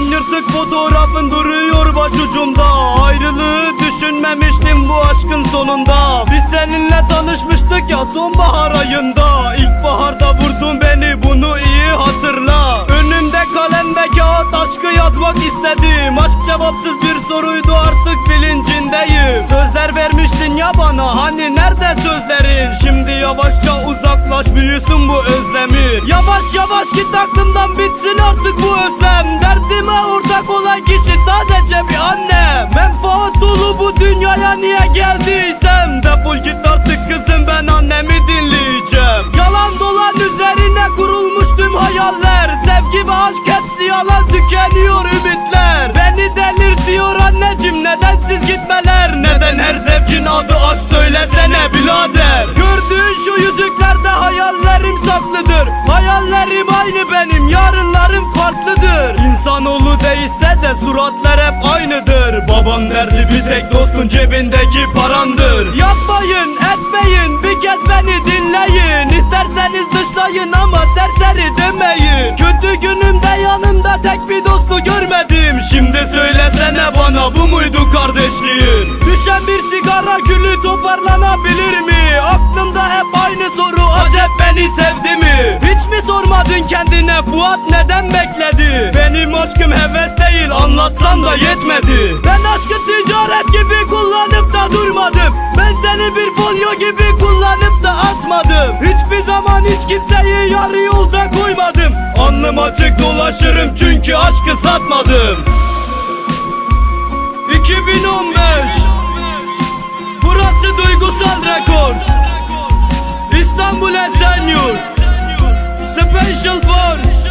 yırtık fotoğrafın duruyor başucumda. Ayrılığı düşünmemiştim bu aşkın sonunda. Biz seninle tanışmıştık ya sonbahar ayında. İlkbaharda vurdun beni bunu iyi hatırla. Önümde kalem ve kağıt aşkı yazmak istedim. Aşk cevapsız bir soruydu artık bilincindeyim. Sözler vermiştin ya bana hani nerede sözlerin Şimdi yavaşça uzaklaş büyüsün bu özlemin Yavaş yavaş git aklımdan bitsin artık bu özlem. Derdime ortak olan kişi sadece bir annem. Menfaat dolu bu dünyaya niye geldiysem. Defol git artık Hayallerim aynı benim yarınlarım farklıdır. İnsanoğlu değişse de suratlar hep aynıdır. Babam derdi bir tek dostun cebindeki parandır. Yapmayın etmeyin bir kez beni dinleyin. İsterseniz dışlayın ama serseri demeyin. Kötü günümde yanımda tek bir dostu görmedim. Şimdi söylesene bana bu muydu kardeşliğin? Düşen bir sigara külü toparlanabilir mi? Aklımda hep aynı soru acep beni sevdi mi? Mi sormadın kendine Fuat neden bekledi? Benim aşkım heves değil anlatsan da yetmedi. Ben aşkı ticaret gibi kullanıp da durmadım. Ben seni bir folyo gibi kullanıp da atmadım. Hiçbir zaman hiç kimseyi yarı yolda koymadım. Alnım açık dolaşırım çünkü aşkı satmadım. 2015 Burası Duygusal Records İstanbul Esenyurt Deixa-lhe for